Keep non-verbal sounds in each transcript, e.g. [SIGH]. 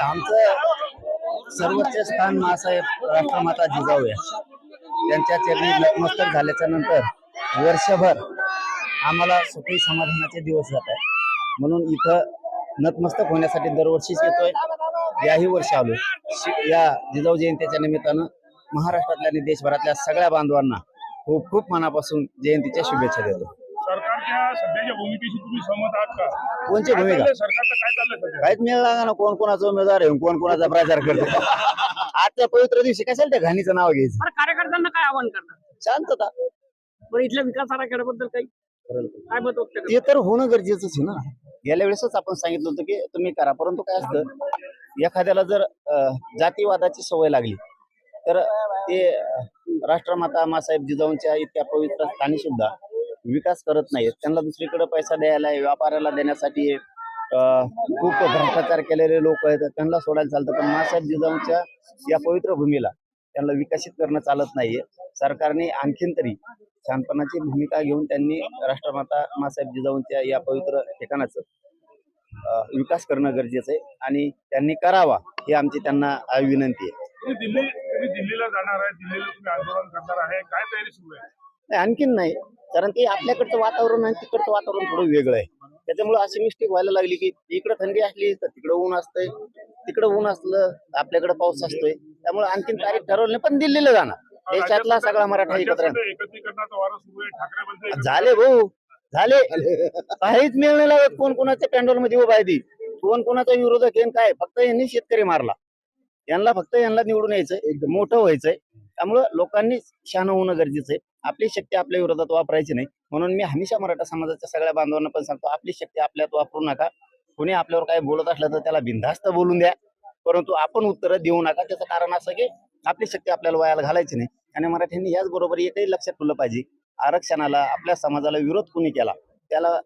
आमचं सर्वोच्च स्थान मासाहेब राष्ट्रमाता जिजाऊ या त्यांच्या चरणी नतमस्तक झाल्याच्यानंतर वर्षभर आम्हाला सुखी समाधानाचे दिवस जात आहे म्हणून इथं नतमस्तक होण्यासाठी दरवर्षीच येतोय. याही वर्षी आलो. या जिजाऊ जयंतीच्या निमित्तानं महाराष्ट्रातल्या आणि देशभरातल्या सगळ्या बांधवांना खूप खूप मनापासून जयंतीच्या शुभेच्छा देतो. सरकारच्या सध्याच्या भूमिकेशी तुम्ही सहमत आहात का? कोणची काय भूमिका? चाललंय सरकारचं? काय चाललंय सध्या? काहीच मिळालं लागा ना. कोण कोणाचा उमेदवार आहे? कोण कोणाचा प्रचार करतो [LAUGHS] आजच्या पवित्र दिवशी कशाला त्या घाणीचं नाव घ्यायचं? बरं कार्यकर्त्यांना काय आवाहन करणार? शांतता. बरं इथल्या विकास आराखड्याबद्दल काही? काय मत व्यक्त करणार? ते तर होणं गरजेचंच आहे ना. गेल्या वेळेसच आपण सांगितलं होतं की तुम्ही करा. परंतु काय असतं एखाद्याला जर अं, जातीवादाची सवय लागली तर ते अं, राष्ट्रमाता मासाहेब जिजाऊंच्या इतक्या पवित्र स्थानी सुद्धा विकास करत नाहीत त्यांना दुसरीकडे पैसा द्यायला व्यापाराला देण्यासाठी खूप भ्रष्टाचार केलेले लोक आहेत. त्यांना सोडायला चालतं. पण मासाहेब जिजाऊंच्या या पवित्र भूमीला त्यांना विकसित करणं चालत नाहीये. सरकारने आणखीन तरी शांतपणाची भूमिका घेऊन त्यांनी राष्ट्रमाता मासाहेब जिजाऊंच्या या पवित्र ठिकाणाचं विकास करणं गरजेचं आहे आणि त्यांनी करावा ही आमची त्यांना विनंती आहे. तुम्ही दिल्ली तुम्ही दिल्लीला जाणार आहे. दिल्लीला तुम्ही आंदोलन करणार आहे. काय तयारी सुरू आहे? नाही आणखीन नाही. कारण ते आपल्याकडचं वातावरण आणि तिकडचं वातावरण थोडं वेगळं आहे. त्याच्यामुळे अशी मिस्टेक व्हायला लागली की इकडं थंडी असली तर तिकडं ऊन असतंय. तिकडं ऊन असलं आपल्याकडे पाऊस असतोय. त्यामुळे आणखीन तारीख ठरवली नाही पण दिल्लीला जाणार. देशातला सगळा मराठा एकत्र झाले भाऊ झाले. काहीच मिळ नाही लागत कोण कोणाच्या पॅन्डॉलमध्ये उभा आहे ती? कोण कोणाचा विरोधक आणि काय? फक्त यांनी शेतकरी मारला. यांना फक्त यांना निवडून एकदम मोठं व्हायचंय. त्यामुळं लोकांनी शहाणं होणं गरजेचं आहे. आपली शक्ती आपल्या विरोधात वापरायची नाही. म्हणून मी हमेशा मराठा समाजाच्या सगळ्या बांधवांना पण सांगतो आपली शक्ती आपल्यात वापरू नका. कोणी आपल्यावर काय बोलत असलं तर त्याला बिनधास्त बोलून द्या. परंतु आपण उत्तरं देऊ नका. त्याचं कारण असं की आपली शक्ती आपल्याला वयाला घालायची नाही. आणि मराठ्यांनी याच बरोबर एकही लक्षात ठेवलं पाहिजे. आरक्षणाला आपल्या समाजाला विरोध कुणी केला? त्याला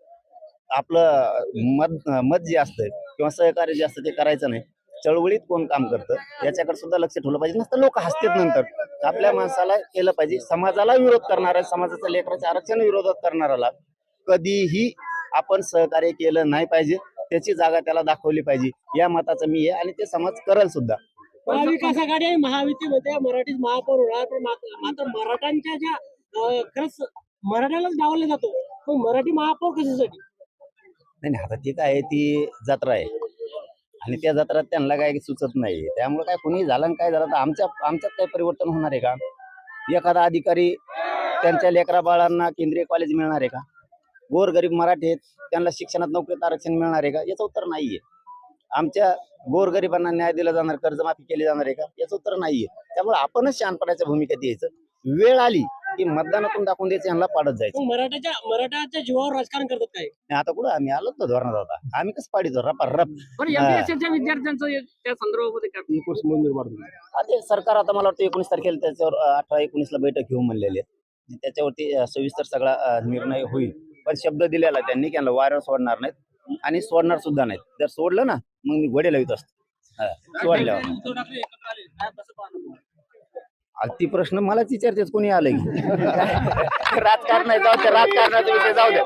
आपलं मत मत जे असतं किंवा सहकार्य जे असतं ते करायचं नाही. चळवळीत कोण काम करतं याच्याकडे सुद्धा लक्ष ठेवलं पाहिजे. नसतं लोक हसतात नंतर. आपल्या माणसाला केलं पाहिजे. समाजाला विरोध करणाऱ्या समाजाच्या लेकराच्या आरक्षण विरोधात करणाऱ्याला कधीही आपण सहकार्य केलं नाही पाहिजे. त्याची जागा त्याला दाखवली पाहिजे. या मताचं मी आहे आणि ते समाज करेल सुद्धा. महाविकास आघाडी आणि महायुतीमध्ये मराठीत महापौर होणार पण मात्र मराठ्यांच्या ज्या खरंच मराठ्यालाच डावलं जातो. मराठी महापौर कशासाठी? नाही नाही, आता ती काय ती जत्रा आहे. आणि त्या जत्रात त्यांना काय सुचत नाही. त्यामुळे काय कुणी झालं काय झालं तर आमच्या आमच्यात काय परिवर्तन होणार आहे का? एखादा अधिकारी त्यांच्या लेकरा बाळांना केंद्रीय कॉलेज मिळणार आहे का? गोरगरीब मराठी आहेत त्यांना शिक्षणात नोकरीत आरक्षण मिळणार आहे का? याचं उत्तर नाहीये. आमच्या गोरगरिबांना न्याय दिला जाणार कर्जमाफी केली जाणार आहे का? याचं उत्तर नाहीये. त्यामुळे आपणच शहाणपणाच्या भूमिकेत यायचं. वेळ आली. की मतदानातून दाखवून द्यायचं यांना पाडत जायचं. मग मराठ्याच्या मराठ्याच्या जीवावर राजकारण करतात काय? आणि आता कुठं आम्ही आलो ना धोरणात आता. आम्ही कसं पाडितो रपा रप. विद्यार्थ्यांचं एक त्या संदर्भामध्ये काय? ते सरकार आता मला वाटतं एकोणीस तारखेला त्याच्यावर अं, अठरा एकोणीसला बैठक घेऊन म्हणलेली आहे. त्याच्यावरती अं, सविस्तर सगळा अं, निर्णय होईल. पण शब्द दिलेला आहे त्यांनी की यांना वाऱ्यावर सोडणार नाहीत आणि सोडणार सुद्धा नाहीत. जर सोडलं ना मग मी घोडे लावित असतो. हा, सोडल्यावर. उद्धव ठाकरे एकत्र आले. काय कसं पाहणार. अगदी प्रश्न मलाच विचारतेच कोणी आलं की? [LAUGHS] राजकारण जाऊ द्या राजकारणाचा विषय जाऊ द्या